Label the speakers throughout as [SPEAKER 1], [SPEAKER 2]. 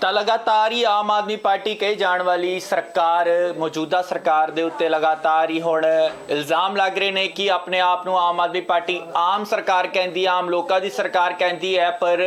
[SPEAKER 1] ਤਾਂ ਲਗਾਤਾਰ ਹੀ ਆਮ ਆਦਮੀ ਪਾਰਟੀ ਕਹੀ ਜਾਣ ਵਾਲੀ ਸਰਕਾਰ, ਮੌਜੂਦਾ ਸਰਕਾਰ ਦੇ ਉੱਤੇ ਲਗਾਤਾਰ ਹੀ ਹੁਣ ਇਲਜ਼ਾਮ ਲੱਗ ਰਹੇ ਨੇ ਕਿ ਆਪਣੇ ਆਪ ਨੂੰ ਆਮ ਆਦਮੀ ਪਾਰਟੀ ਆਮ ਸਰਕਾਰ ਕਹਿੰਦੀ ਆਮ ਲੋਕਾਂ ਦੀ ਸਰਕਾਰ ਕਹਿੰਦੀ ਹੈ, ਪਰ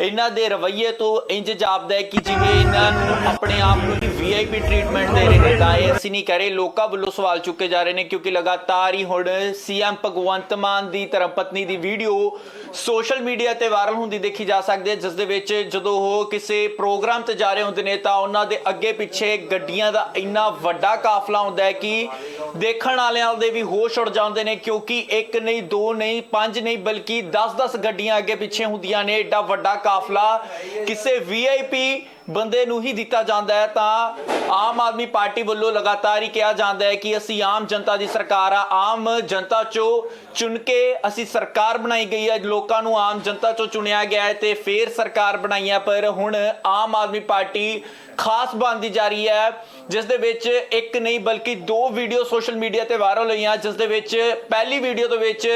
[SPEAKER 1] ਇਹਨਾਂ ਦੇ ਰਵੱਈਏ ਤੋਂ ਇੰਜ ਜਾਪਦਾ ਹੈ ਕਿ ਜਿਵੇਂ ਇਹਨਾਂ ਨੂੰ ਆਪਣੇ ਆਪ ਨੂੰ ਹੀ ਵੀਆਈਪੀ ਟ੍ਰੀਟਮੈਂਟ ਦੇ ਰਹੇ ਨੇ, ਤਾਂ ਇਹ ਅਸੀਂ ਨਹੀਂ ਕਰੇ ਲੋਕਾਂ ਵੱਲੋਂ ਸਵਾਲ ਚੁੱਕੇ ਜਾ ਰਹੇ ਨੇ, ਕਿਉਂਕਿ ਲਗਾਤਾਰ ਹੀ ਹੁਣ ਸੀਐਮ ਭਗਵੰਤ ਮਾਨ ਦੀ ਧਰਮਪਤਨੀ ਦੀ ਵੀਡੀਓ ਸੋਸ਼ਲ ਮੀਡੀਆ ਤੇ ਵਾਇਰਲ ਹੁੰਦੀ ਦੇਖੀ ਜਾ ਸਕਦੀ ਹੈ, ਜਿਸ ਦੇ ਵਿੱਚ ਜਦੋਂ ਉਹ ਕਿਸੇ ਪ੍ਰੋਗਰਾਮ ਤੇ ਜਾ ਰਹੇ ਹੁੰਦੇ ਨੇ, ਤਾਂ ਉਹਨਾਂ ਦੇ ਅੱਗੇ ਪਿੱਛੇ ਗੱਡੀਆਂ ਦਾ ਇੰਨਾ ਵੱਡਾ ਕਾਫਲਾ ਹੁੰਦਾ ਹੈ ਕਿ ਦੇਖਣ ਵਾਲਿਆਂ ਦੇ ਵੀ ਹੋਸ਼ ਉੱਡ ਜਾਂਦੇ ਨੇ ਕਿਉਂਕਿ ਇੱਕ ਨਹੀਂ, ਦੋ ਨਹੀਂ, ਪੰਜ ਨਹੀਂ, ਬਲਕਿ 10-10 ਗੱਡੀਆਂ ਅੱਗੇ ਪਿੱਛੇ ਹੁੰਦੀਆਂ ਨੇ। ਏਡਾ ਵੱਡਾ ਕਾਫਲਾ। ਕਿਸੇ ਵੀਆਈਪੀ ਬੰਦੇ ਨੂੰ ਹੀ ਦਿੱਤਾ ਜਾਂਦਾ ਹੈ, ਤਾਂ ਆਮ ਆਦਮੀ ਪਾਰਟੀ ਵੱਲੋਂ ਲਗਾਤਾਰ ਹੀ ਕਿਹਾ ਜਾਂਦਾ ਹੈ ਕਿ ਅਸੀਂ ਆਮ ਜਨਤਾ ਦੀ ਸਰਕਾਰ ਆ, ਆਮ ਜਨਤਾ ਚੋਂ ਚੁਣ ਕੇ ਅਸੀਂ ਸਰਕਾਰ ਬਣਾਈ ਗਈ ਹੈ, ਲੋਕਾਂ ਨੂੰ ਆਮ ਜਨਤਾ ਚੋਂ ਚੁਣਿਆ ਗਿਆ ਹੈ ਤੇ ਫੇਰ ਸਰਕਾਰ ਬਣਾਈ ਹੈ, ਪਰ ਹੁਣ ਆਮ ਆਦਮੀ ਪਾਰਟੀ ਖਾਸ ਬਣਦੀ ਜਾ ਰਹੀ ਹੈ, ਜਿਸ ਦੇ ਵਿੱਚ ਇੱਕ ਨਹੀਂ ਬਲਕਿ ਦੋ ਵੀਡੀਓ ਸੋਸ਼ਲ ਮੀਡੀਆ ਤੇ ਵਾਇਰਲ ਹੋਈਆਂ, ਜਿਸ ਦੇ ਵਿੱਚ ਪਹਿਲੀ ਵੀਡੀਓ ਦੇ ਵਿੱਚ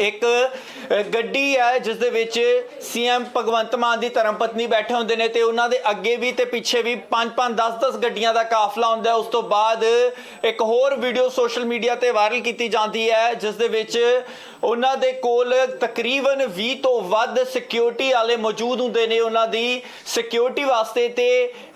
[SPEAKER 1] ਇੱਕ ਗੱਡੀ ਹੈ ਜਿਸ ਦੇ ਵਿੱਚ ਸੀਐਮ ਭਗਵੰਤ ਮਾਨ ਦੀ ਧਰਮ ਪਤਨੀ ਬੈਠੇ ਹੁੰਦੇ ਨੇ ਤੇ ਉਹਨਾਂ ਦੇ ਅੱਗੇ ਵੀ ਤੇ ਪਿੱਛੇ ਵੀ 5-5 10-10 ਗੱਡੀਆਂ ਦਾ ਕਾਫਲਾ ਹੁੰਦਾ ਉਸ ਤੋਂ ਬਾਅਦ ਇੱਕ ਹੋਰ ਵੀਡੀਓ ਸੋਸ਼ਲ ਮੀਡੀਆ ਤੇ ਵਾਇਰਲ ਕੀਤੀ ਜਾਂਦੀ ਹੈ, ਜਿਸ ਦੇ ਵਿੱਚ ਉਹਨਾਂ ਦੇ ਕੋਲ ਤਕਰੀਬਨ 20 ਤੋਂ ਵੱਧ ਸਿਕਿਉਰਿਟੀ ਵਾਲੇ ਮੌਜੂਦ ਹੁੰਦੇ ਨੇ ਉਹਨਾਂ ਦੀ ਸਿਕਿਉਰਿਟੀ ਵਾਸਤੇ ਤੇ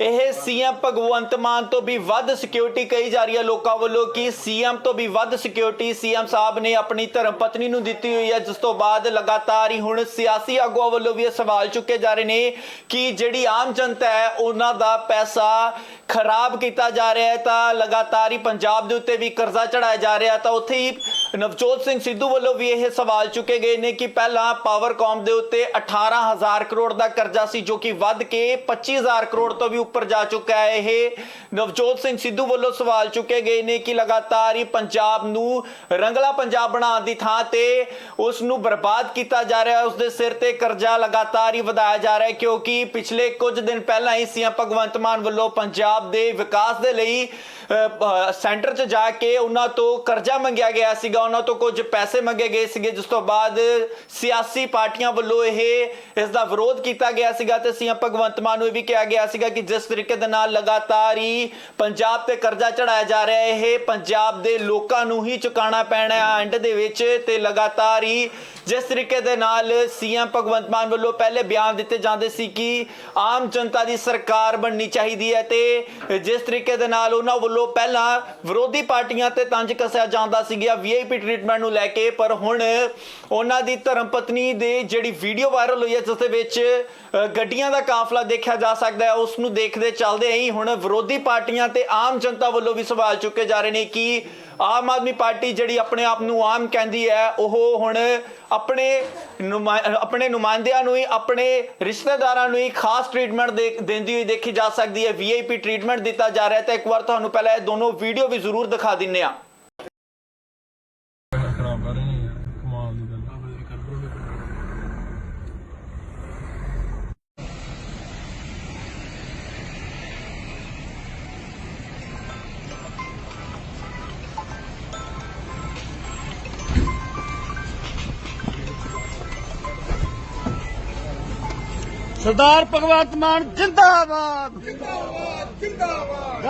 [SPEAKER 1] ਇਹ ਸੀਐਮ ਭਗਵੰਤ ਮਾਨ ਤੋਂ ਵੀ ਵੱਧ ਸਿਕਿਉਰਿਟੀ ਕਹੀ ਜਾ ਰਹੀ ਹੈ ਲੋਕਾਂ ਵੱਲੋਂ ਕਿ ਸੀਐਮ ਤੋਂ ਵੀ ਵੱਧ ਸਿਕਿਉਰਿਟੀ ਸੀਐਮ ਸਾਹਿਬ ਨੇ ਆਪਣੀ ਧਰਮ ਪਤਨੀ ਨੂੰ ਦਿੱਤੀ ਹੋਈ ਹੈ, ਜਿਸ ਤੋਂ ਬਾਅਦ ਲਗਾਤਾਰ ਹੀ ਹੁਣ ਸਿਆਸੀ ਆਗੂਆਂ ਵੱਲੋਂ ਵੀ ਇਹ ਸਵਾਲ ਚੁੱਕੇ ਜਾ ਰਹੇ ਨੇ ਕਿ ਜਿਹੜੀ ਆਮ ਜਨਤਾ ਹੈ, ਉਹਨਾਂ ਦਾ ਪੈਸਾ ਖਰਾਬ ਕੀਤਾ ਜਾ ਰਿਹਾ ਹੈ ਤਾਂ ਲਗਾਤਾਰ ਹੀ ਪੰਜਾਬ ਦੇ ਉੱਤੇ ਵੀ ਕਰਜ਼ਾ ਚੜਾਇਆ ਜਾ ਰਿਹਾ ਤਾਂ ਉੱਥੇ ਹੀ ਨਵਜੋਤ ਸਿੰਘ ਸਿੱਧੂ ਵੱਲੋਂ ਵੀ ਇਹ ਸਵਾਲ ਚੁੱਕੇ ਗਏ ਨੇ ਕਿ ਪਹਿਲਾਂ ਪਾਵਰਕਾਮ ਦੇ ਉੱਤੇ 18000 ਕਰੋੜ ਦਾ ਕਰਜ਼ਾ ਸੀ, ਜੋ ਕਿ ਵੱਧ ਕੇ 25000 ਕਰੋੜ ਤੋਂ ਵੀ ਉੱਪਰ ਜਾ ਚੁੱਕਾ ਹੈ। ਇਹ ਨਵਜੋਤ ਸਿੰਘ ਸਿੱਧੂ ਵੱਲੋਂ ਸਵਾਲ ਚੁੱਕੇ ਗਏ ਨੇ ਕਿ ਲਗਾਤਾਰ ਹੀ ਪੰਜਾਬ ਨੂੰ ਰੰਗਲਾ ਪੰਜਾਬ ਬਣਾਉਣ ਦੀ ਥਾਂ ਤੇ ਉਸ ਨੂੰ ਬਰਬਾਦ ਕੀਤਾ ਜਾ ਰਿਹਾ ਹੈ। ਉਸ ਦੇ ਸਿਰ ਤੇ ਕਰਜ਼ਾ ਲਗਾਤਾਰ ਹੀ ਵਧਾਇਆ ਜਾ ਰਿਹਾ ਹੈ, ਕਿਉਂਕਿ ਪਿਛਲੇ ਕੁਝ ਦਿਨ ਪਹਿਲਾਂ ਹੀ ਸੀਐਮ ਭਗਵੰਤ ਮਾਨ ਵੱਲੋਂ ਪੰਜਾਬ ਦੇ ਵਿਕਾਸ ਦੇ ਲਈ ਸੈਂਟਰ 'ਚ ਜਾ ਕੇ ਉਹਨਾਂ ਤੋਂ ਕਰਜ਼ਾ ਮੰਗਿਆ ਗਿਆ ਸੀਗਾ। ਉਹਨਾਂ ਤੋਂ ਕੁਝ ਪੈਸੇ ਮੰਗੇ ਗਏ ਸੀਗੇ, ਜਿਸ ਤੋਂ ਬਾਅਦ ਸਿਆਸੀ ਪਾਰਟੀਆਂ ਵੱਲੋਂ ਇਹ, ਇਸ ਦਾ ਵਿਰੋਧ ਕੀਤਾ ਗਿਆ ਸੀਗਾ ਤੇ ਸੀਐਮ ਭਗਵੰਤ ਮਾਨ ਨੂੰ ਇਹ ਵੀ ਕਿਹਾ ਗਿਆ ਸੀਗਾ ਕਿ ਜਿਸ ਤਰੀਕੇ ਦੇ ਨਾਲ ਲਗਾਤਾਰ ਹੀ ਪੰਜਾਬ ਤੇ ਕਰਜ਼ਾ ਚੜਾਇਆ ਜਾ ਰਿਹਾ ਹੈ, ਇਹ ਪੰਜਾਬ ਦੇ ਲੋਕਾਂ ਨੂੰ ਹੀ ਚੁਕਾਉਣਾ ਪੈਣਾ ਹੈ ਐਂਡ ਦੇ ਵਿੱਚ ਤੇ ਲਗਾਤਾਰ ਹੀ ਜਿਸ ਤਰੀਕੇ ਦੇ ਨਾਲ ਸੀਐਮ ਭਗਵੰਤ ਮਾਨ ਵੱਲੋਂ ਪਹਿਲੇ ਬਿਆਨ ਦਿੱਤੇ ਜਾਂਦੇ ਸੀ ਕਿ ਆਮ ਜਨਤਾ ਦੀ ਸਰਕਾਰ ਬਣਨੀ ਚਾਹੀਦੀ ਹੈ ਤੇ ਜਿਸ ਤਰੀਕੇ ਦੇ ਨਾਲ ਉਹਨਾਂ ਵੱਲੋਂ ਪਹਿਲਾਂ ਵਿਰੋਧੀ ਪਾਰਟੀਆਂ ਤੇ ਤੰਜ ਕੱਸਿਆ ਜਾਂਦਾ ਸੀਗਾ ਵੀਆਈਪੀ ਟ੍ਰੀਟਮੈਂਟ ਨੂੰ ਲੈ ਕੇ ਪਰ ਹੁਣ ਉਹਨਾਂ ਦੀ ਧਰਮ ਪਤਨੀ ਦੇ ਜਿਹੜੀ ਵੀਡੀਓ ਵਾਇਰਲ ਹੋਈ ਹੈ ਜਿਸ ਦੇ ਵਿੱਚ ਅ, ਗੱਡੀਆਂ ਦਾ ਕਾਫਲਾ ਦੇਖਿਆ ਜਾ ਸਕਦਾ ਹੈ ਉਸ ਨੂੰ ਦੇਖਦੇ ਚੱਲਦੇ ਹੀ ਹੁਣ ਵਿਰੋਧੀ ਪਾਰਟੀਆਂ ਤੇ ਆਮ ਜਨਤਾ ਵੱਲੋਂ ਵੀ ਸਵਾਲ ਚੁੱਕੇ ਜਾ ਰਹੇ ਨੇ ਕਿ ਆਮ ਆਦਮੀ ਪਾਰਟੀ ਜਿਹੜੀ ਆਪਣੇ ਆਪ ਨੂੰ ਆਮ ਕਹਿੰਦੀ ਹੈ, ਉਹ ਹੁਣ ਆਪਣੇ ਨੁਮਾ- ਆਪਣੇ ਨੁਮਾਇੰਦਿਆਂ ਨੂੰ ਹੀ, ਆਪਣੇ ਰਿਸ਼ਤੇਦਾਰਾਂ ਨੂੰ ਹੀ ਖਾਸ ਟ੍ਰੀਟਮੈਂਟ ਦਿੰਦੀ ਹੋਈ ਦੇਖੀ ਜਾ ਸਕਦੀ ਹੈ ਵੀਆਈਪੀ ਟ੍ਰੀਟਮੈਂਟ ਦਿੱਤਾ ਜਾ ਰਿਹਾ ਹੈ। ਤਾਂ ਇੱਕ ਵਾਰ ਤੁਹਾਨੂੰ ਪਹਿਲਾਂ ਇਹ ਦੋਨੋਂ ਵੀਡੀਓ ਵੀ ਜ਼ਰੂਰ ਦਿਖਾ ਦਿੰਨੇ ਆ।
[SPEAKER 2] ਸਰਦਾਰ ਭਗਵੰਤ ਮਾਨ ਜਿੰਦਾਬਾਦ। ਜਿੰਦਾਬਾਦ ਜਿੰਦਾਬਾਦ।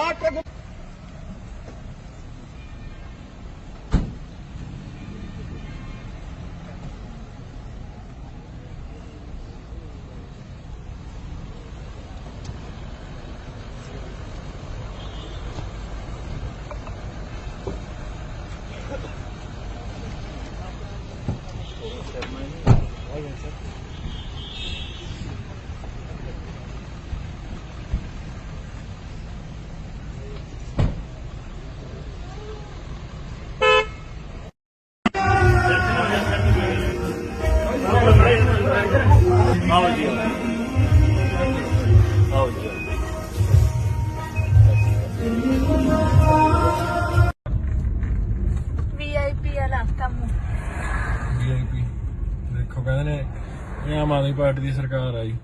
[SPEAKER 3] ਆਮ ਆਦਮੀ ਪਾਰਟੀ ਦੀ ਸਰਕਾਰ ਆਈ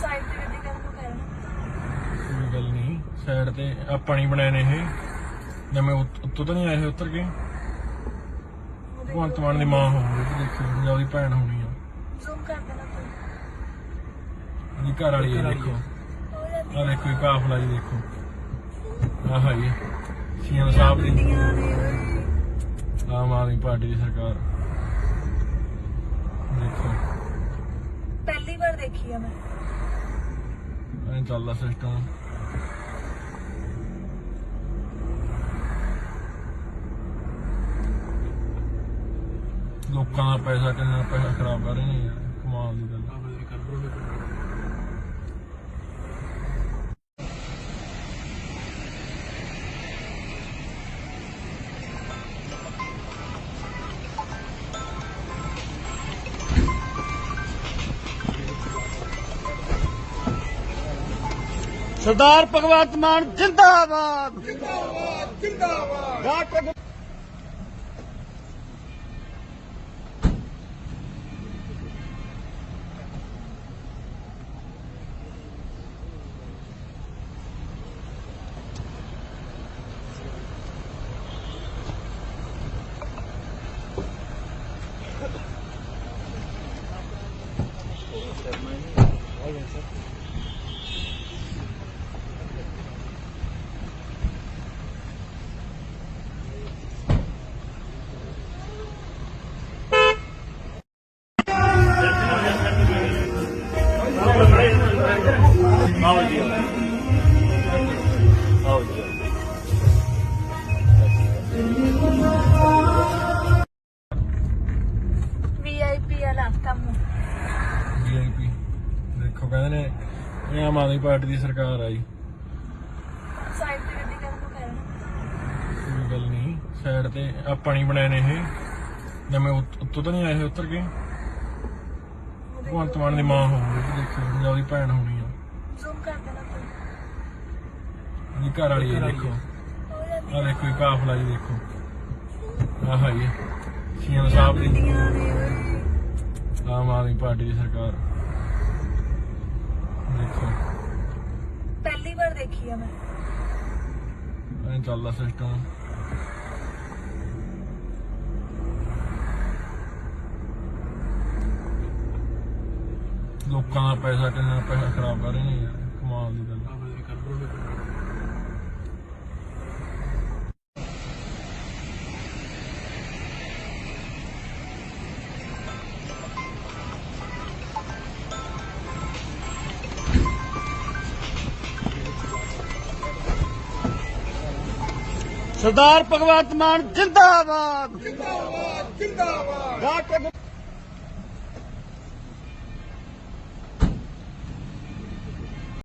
[SPEAKER 4] ਸਾਈਡ ਤੇ ਗੱਡੀ ਕਰਨ ਨੂੰ ਕਹਿਣਾ
[SPEAKER 3] ਕੋਈ ਗੱਲ ਨਹੀਂ ਸਾਈਡ ਤੇ ਆਪਾਂ ਨਹੀਂ ਬਣਾਏ ਨੇ ਇਹ। ਜਿਵੇਂ ਉੱਤ- ਉੱਤੋਂ ਤਾਂ ਨਹੀਂ ਆਏ ਉੱਤਰ ਕੇ। ਭਗਵੰਤ ਮਾਨ ਦੀ ਮਾਂ ਹੋਊਗੀ ਤੇ ਦੇਖੋ ਜਾਂ ਉਹਦੀ ਭੈਣ ਹੋਣੀ ਆ।
[SPEAKER 4] ਜ਼ੂਮ ਕਰ ਦੇਣਾ ਕੋਈ
[SPEAKER 3] ਜੀ ਘਰ ਵਾਲੀ ਹੈ ਦੇਖੋ।
[SPEAKER 4] ਹੋ ਜਾਂਦੀ
[SPEAKER 3] ਆ ਦੇਖੋ ਇਹ ਕਾਫਲਾ ਜੀ ਦੇਖੋ। ਆਹ ਜੀ ਸੀਐਮ ਸਾਹਿਬ ਦੀ
[SPEAKER 4] ਆਂ ਨੇ ਓਏ।
[SPEAKER 3] ਆਮ ਆਦਮੀ ਪਾਰਟੀ ਦੀ ਸਰਕਾਰ। ਦੇਖੋ।
[SPEAKER 4] ਦੇਖੀ ਆ ਮੈਂ।
[SPEAKER 3] ਐਂ ਚੱਲਦਾ ਸਿਸਟਮ। ਲੋਕਾਂ ਦਾ ਪੈਸਾ ਕਿੰਨਾ ਪੈਸਾ ਖਰਾਬ ਕਰ ਰਹੇ ਨੇ ਯਾਰ ਕਮਾਲ ਦੀ ਗੱਲ।
[SPEAKER 2] ਸਰਦਾਰ ਭਗਵੰਤ ਮਾਨ ਜਿੰਦਾਬਾਦ। ਜਿੰਦਾਬਾਦ ਜਿੰਦਾਬਾਦ। ਡਾਕਟਰ
[SPEAKER 4] ਵੀਆਈਪੀ ਵਾਲਾ ਕੰਮ।
[SPEAKER 3] ਵੀਆਈਪੀ ਦੇਖੋ ਕਹਿੰਦੇ ਨੇ ਇਹ ਆਮ ਆਦਮੀ ਪਾਰਟੀ ਦੀ ਸਰਕਾਰ ਆਈ
[SPEAKER 4] ਸਾਈਡ ਤੇ ਗੱਡੀ ਕਰਨ ਨੂੰ ਕਹਿ ਰਹੇ
[SPEAKER 3] ਕੋਈ ਗੱਲ ਨਹੀਂ ਸਾਈਡ ਤੇ ਆਪਾਂ ਨਹੀਂ ਬਣਾਏ ਨੇ ਇਹ। ਜਿਵੇਂ ਉੱਤੋਂ ਤਾਂ ਨਹੀਂ ਆਏ ਇਹ ਉੱਤਰ ਕੇ? ਭਗਵੰਤ ਮਾਨ ਦੀ ਮਾਂ ਹੋਊਗੀ ਦੇਖੋ ਜਾਂ ਉਹਦੀ ਭੈਣ ਹੋਣੀ ਆ
[SPEAKER 4] ਜ਼ੂਮ ਕਰ ਦੇਣਾ ਕੋਈ
[SPEAKER 3] ਜੀ ਘਰ ਵਾਲੀ ਹੈ ਦੇਖੋ
[SPEAKER 4] ਹੋ ਜਾਂਦੀ
[SPEAKER 3] ਆ ਦੇਖੋ ਇਹ ਕਾਫਲਾ ਜੀ ਦੇਖੋ ਆਹ ਜੀ ਸੀਐਮ ਸਾਹਿਬ ਦੀ
[SPEAKER 4] ਆਂ ਨੇ ਓਏ।
[SPEAKER 3] ਆਮ ਆਦਮੀ ਪਾਰਟੀ ਦੀ ਸਰਕਾਰ ਦੇਖੋ
[SPEAKER 4] ਪਹਿਲੀ ਵਾਰ ਦੇਖੀ ਆ ਮੈਂ
[SPEAKER 3] ਐਂ ਚੱਲਦਾ ਸਿਸਟਮ
[SPEAKER 2] ਸਰਦਾਰ ਭਗਵੰਤ ਮਾਨ ਜਿੰਦਾਬਾਦ। ਜਿੰਦਾਬਾਦ ਜਿੰਦਾਬਾਦ।